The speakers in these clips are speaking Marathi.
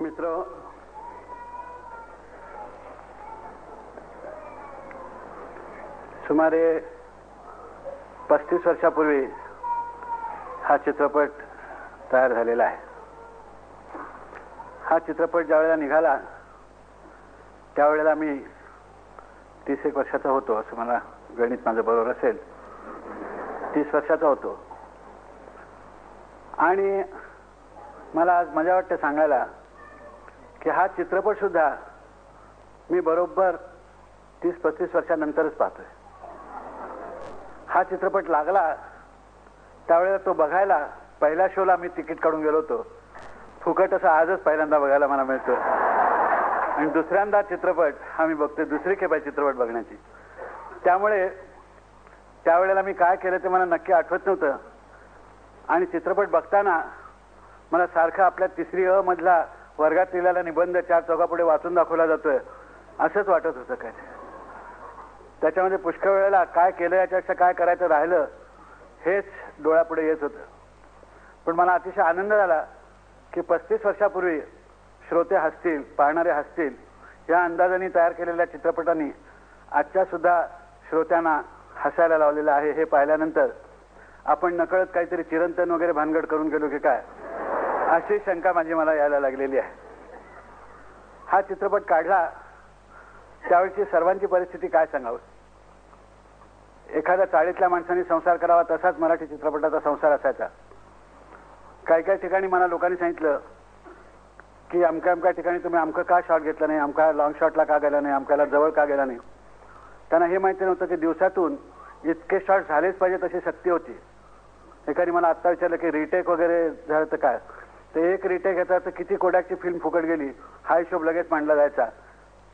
मित्र सुमारे पस्तीस वर्षापूर्वी हा चित्रपट तयार झालेला आहे. हा चित्रपट ज्यावेळेला निघाला त्यावेळेला मी तीस एक वर्षाचा होतो असं मला गणित माझं बरोबर असेल. तीस वर्षाचा होतो. आणि मला आज मजा वाटते सांगायला की हा चित्रपट सुद्धा मी बरोबर तीस पस्तीस वर्षानंतरच पाहतोय. हा चित्रपट लागला त्यावेळेला तो बघायला पहिल्या शोला मी तिकीट काढून गेलो होतो. फुकट असं आजच पहिल्यांदा बघायला मला मिळतो आणि दुसऱ्यांदा चित्रपट हा मी बघतोय दुसरी खेप आहे चित्रपट बघण्याची. त्यामुळे त्यावेळेला मी काय केलं ते मला नक्की आठवत नव्हतं. आणि चित्रपट बघताना मला सारखं आपल्या तिसरी अ मधला वर्गात लिहिलेला निबंध चार चौकापुढे वाचून दाखवला जातोय. असंच वाटत होतं काय? त्याच्यामध्ये पुष्कळ वेळेला काय केलं याच्यापेक्षा काय करायचं राहिलं हेच डोळ्यापुढे येत होतं. पण मला अतिशय आनंद झाला की पस्तीस वर्षापूर्वी श्रोते हसतील पाहणारे हसतील या अंदाजाने तयार केलेल्या चित्रपटांनी आजच्या सुद्धा श्रोत्यांना हसायला लावलेलं आहे हे पाहिल्यानंतर आपण नकळत काहीतरी चिरंतन वगैरे भानगड करून गेलो की काय? अशी शंका माझी मला यायला लागलेली आहे. हा चित्रपट काढला त्यावेळची सर्वांची परिस्थिती काय सांगावं? एखाद्या चाळीतल्या माणसाने संसार करावा तसाच मराठी चित्रपटाचा संसार असायचा. काही काही ठिकाणी मला लोकांनी सांगितलं की अमक्या अमक्या ठिकाणी तुम्ही अमकं का शॉट घेतला नाही? अमका लॉंग शॉटला का गेला नाही? अमक्याला जवळ का गेला नाही? त्यांना हे माहिती नव्हतं की दिवसातून इतके शॉट झालेच पाहिजे तशी शक्ती होती. एखादी मला आत्ता विचारलं की रिटेक वगैरे झालं तर काय? ते एक रिटेक येतात तर किती कोडॅकची फिल्म फुकट गेली हा हिशोब लगेच मांडला जायचा.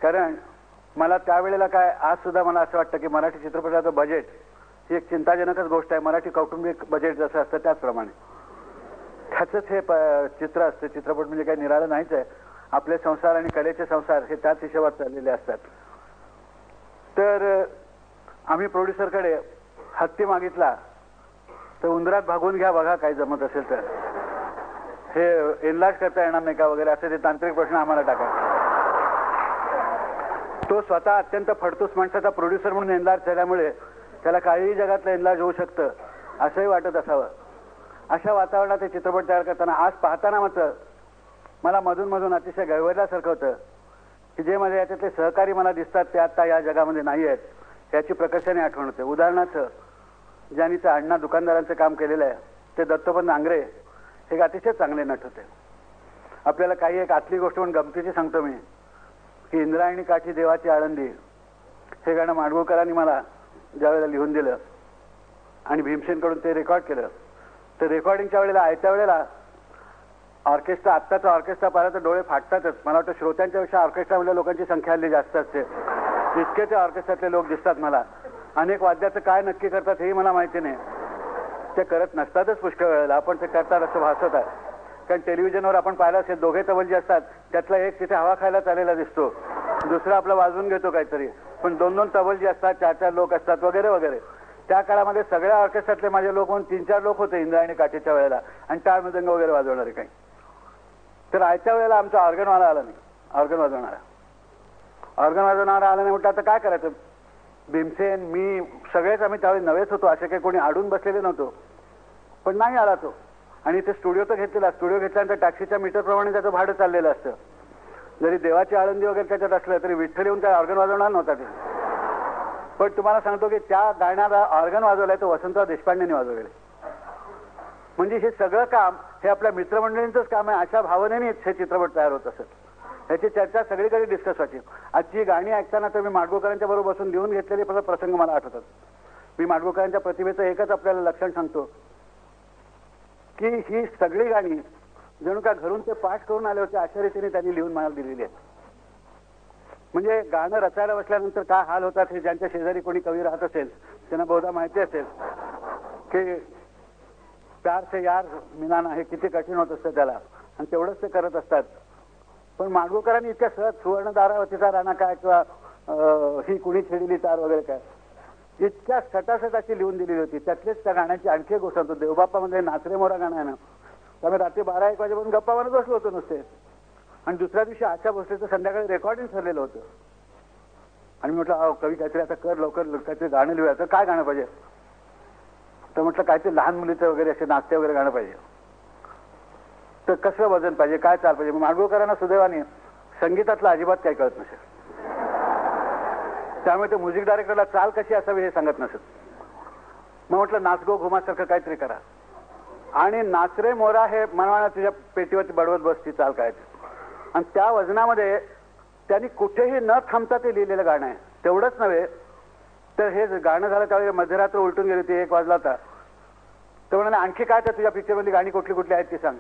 कारण मला त्यावेळेला काय आज सुद्धा मला असं वाटतं की मराठी चित्रपटाचं बजेट ही एक चिंताजनकच गोष्ट आहे. मराठी कौटुंबिक बजेट जसं असतं त्याचप्रमाणे. त्याचंच हे चित्र असतं. चित्रपट म्हणजे काही निराळं नाहीच आहे. आपले संसार आणि कलेचे संसार हे त्याच हिशोबात चाललेले असतात. तर आम्ही प्रोड्युसरकडे हत्ती मागितला. तर उंदरात भागून घ्या बघा काही जमत असेल तर. हे एनलाज करता येणार नाही का वगैरे असे ते तांत्रिक प्रश्न आम्हाला टाका तो स्वतः अत्यंत फडतूस माणसाचा प्रोड्युसर म्हणून एनलार्ज झाल्यामुळे त्याला काहीही जगातलं एनलार्ज होऊ शकतं असंही वाटत असावं. अशा वातावरणात हे चित्रपट तयार करताना आज पाहताना मात्र मला मधून मधून अतिशय गैवरल्यासारखं होतं की जे माझे याच्यातले सहकारी मला दिसतात ते आत्ता या जगामध्ये नाही आहेत याची प्रकर्षाने आठवण होते. उदाहरणार्थ ज्यांनीचं अण्णा दुकानदारांचं काम केलेलं आहे ते दत्तोपंत आंग्रे हे एक अतिशय चांगले नट होते. आपल्याला काही एक आतली गोष्ट म्हणून गमतीची सांगतो मी. की इंद्रायणी काठी देवाची आळंदी हे गाणं माडगुळकरांनी मला ज्यावेळेला लिहून दिलं आणि भीमसेनकडून ते रेकॉर्ड केलं तर रेकॉर्डिंगच्या वेळेला आयत्या वेळेला ऑर्केस्ट्रा आत्ताचा ऑर्केस्ट्रा पाहिला तर डोळे फाटतातच. मला वाटतं श्रोत्यांच्या पेक्षा ऑर्केस्ट्रामधल्या लोकांची संख्या हल्ली जास्त असते. इतके ते ऑर्केस्ट्रातले लोक दिसतात मला. अनेक वाद्याचं काय नक्की करतात हेही मला माहिती नाही. ते करत नसतातच पुष्कळ वेळेला. आपण ते करतात असं भासत आहे. कारण टेलिव्हिजनवर आपण पाहिलं असेल दोघे तबल जे असतात. त्यातला एक तिथे हवा खायला चाललेला दिसतो. दुसरा आपला वाजवून घेतो काहीतरी. पण दोन दोन तबलजी असतात चार चार लोक असतात वगैरे वगैरे. त्या काळामध्ये सगळ्या ऑर्केस्ट्रातले माझे लोक म्हणून तीन चार लोक होते इंद्रायणी काठीच्या वेळेला. आणि टाळ मृदंग वगैरे वाजवणारे काही. तर आजच्या वेळेला आमचा ऑर्गनवाला आला नाही. ऑर्गन वाजवणारा. ऑर्गन वाजवणारा आला नाही म्हटलं आता काय करायचं? भीमसेन मी सगळेच आम्ही त्यावेळी नवेच होतो असे काही कोणी आडून बसलेले नव्हतो. पण नाही आला तो. आणि ते स्टुडिओ तर घेतलेला स्टुडिओ घेतल्यानंतर टॅक्सीच्या मीटरप्रमाणे त्याचं भाडं चाललेलं असतं. जरी देवाची आळंदी वगैरे त्याच्यात असलं तरी विठ्ठल येऊन त्या ऑर्गन वाजवणार नव्हता ते. पण तुम्हाला सांगतो की त्या गाण्याला ऑर्गन वाजवलाय तो वसंतराव देशपांडेने वाजवलेले म्हणजे हे सगळं काम हे आपल्या मित्रमंडळींचंच काम आहे अशा भावनेनेच हे चित्रपट तयार होत असत. ह्याची चर्चा सगळीकडे डिस्कस व्हायची. आजची गाणी ऐकताना तर मी माडगोकरांच्या बरोबर बसून लिहून घेतलेले प्रसंग मला आठवतात. मी माडगोकरांच्या प्रतिभेचं एकच आपल्याला लक्षण सांगतो. की ही सगळी गाणी जणू का घरून ते पाठ करून आले होते अशा रीतीने त्यांनी लिहून मला दिलेली आहेत. म्हणजे गाणं रचायला बसल्यानंतर काय हाल होतात हे ज्यांच्या शेजारी कोणी कवी राहत असेल त्यांना बहुधा माहिती असेल. की प्यार से यार मिनाना हे किती कठीण होत असतं त्याला. आणि तेवढंच ते करत असतात. पण माडगुळकरांनी इतक्या सहज सुवर्ण दारावतीचा राणा काय किंवा ही कुणी छेडली तार वगैरे काय? इतक्या सटासट अशी लिहून दिलेली होती. त्यातलीच त्या गाण्याची आणखी एक गोष्ट होतो म्हणजे नाचरे मोरा गाणं आहे ना. त्यामुळे रात्री बारा एक वाजेपर्यंत गप्पा मारत बसलो होतो नुसते. आणि दुसऱ्या दिवशी आशा भोसलेचं संध्याकाळी रेकॉर्डिंग ठरलेलं होतं. आणि म्हटलं अहो कवी काहीतरी आता कर लवकर काहीतरी गाणं लिहूया. तर काय गाणं पाहिजे? तर म्हटलं काहीतरी लहान मुलीचं वगैरे असे नाचते वगैरे गाणं पाहिजे. तर कसं वजन पाहिजे काय चाल पाहिजे? मांडगुळकरांना सुदैवाने. संगीतातलं अजिबात काही कळत नसेल. त्यामुळे ते म्युझिक डायरेक्टरला चाल कशी असावी हे सांगत नसत मग म्हटलं नाचगो घुमासारखं काहीतरी करा. आणि नाचरे मोरा हे मनवाना तुझ्या पेटीवरती बडवत बसती चाल काय आणि त्या वजनामध्ये त्यांनी कुठेही न थांबता ते लिहिलेलं गाणं आहे. तेवढंच नव्हे तर हे गाणं झालं त्यावेळी मध्यरात्र उलटून गेली होती एक वाजला होता. तर म्हणाले आणखी काय तर तुझ्या पिक्चरमधली गाणी कुठली कुठली आहेत ती सांग.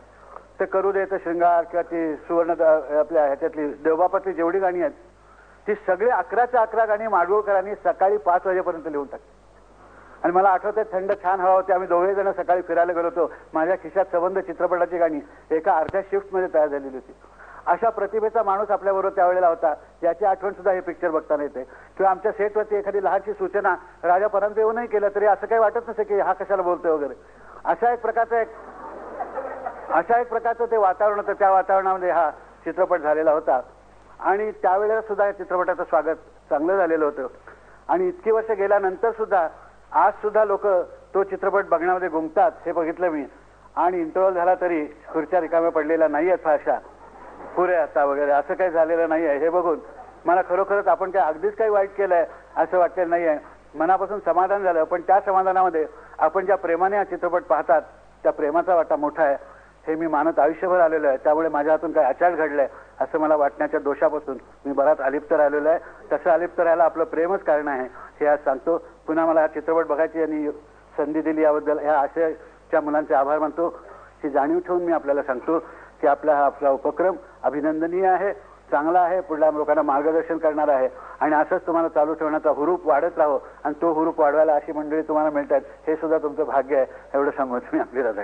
ते करू दे शृंगार किंवा ती सुवर्ण आपल्या ह्याच्यातली देवबापातली जेवढी गाणी आहेत ती सगळी अकराच्या अकरा गाणी माडगुळकरांनी सकाळी पाच वाजेपर्यंत लिहून टाकली. आणि मला आठवतंय थंड छान हवा होती आम्ही दोघे जण सकाळी फिरायला गेलो होतो. माझ्या खिशात संबंध चित्रपटाची गाणी एका अर्ध्या शिफ्टमध्ये तयार झालेली होती. अशा प्रतिभेचा माणूस आपल्याबरोबर त्यावेळेला होता. याची आठवण सुद्धा हे पिक्चर बघताना येते. किंवा आमच्या सेटवरती एखादी लहानशी सूचना राजा परंत येऊनही केलं तरी असं काही वाटत नसे की हा कशाला बोलतोय वगैरे. अशा एक प्रकारचा एक अशा एक प्रकारचं ते वातावरण होतं. त्या वातावरणामध्ये हा चित्रपट झालेला होता. आणि त्यावेळेला सुद्धा या चित्रपटाचं स्वागत चांगलं झालेलं होतं. आणि इतकी वर्ष गेल्यानंतर सुद्धा आज सुद्धा लोक तो चित्रपट बघण्यामध्ये गुंगतात हे बघितलं मी. आणि इंटरव्हल झाला तरी खुर्च्या रिकाम्या पडलेल्या नाही आहेत फारशा पुरे आता वगैरे असं काही झालेलं नाही आहे हे बघून. मला खरोखरच आपण काय अगदीच काही वाईट केलंय असं वाटलेलं नाही आहे मनापासून समाधान झालं पण त्या समाधानामध्ये आपण ज्या प्रेमाने हा चित्रपट पाहतात त्या प्रेमाचा वाटा मोठा आहे. हे मी मानत आयुष्यभर आलेलो आहे. त्यामुळे माझ्या हातून काही अचाट घडलंय असं मला वाटण्याच्या दोषापासून मी बराच अलिप्त राहिलेलो आहे. तसं अलिप्त राहायला आपलं प्रेमच कारण आहे हे आज सांगतो. पुन्हा मला हा चित्रपट बघायची आणि संधी दिली याबद्दल. ह्या आशयाच्या मुलांचे आभार मानतो. ही जाणीव ठेवून मी आपल्याला सांगतो की आपला हा आपला उपक्रम अभिनंदनीय आहे चांगला आहे पुढल्या लोकांना मार्गदर्शन करणार आहे. आणि असंच तुम्हाला चालू ठेवण्याचा हुरूप वाढत राहो आणि तो हुरूप वाढवायला अशी मंडळी तुम्हाला मिळतात हे सुद्धा तुमचं भाग्य आहे. एवढं सांगू मी आपली राधा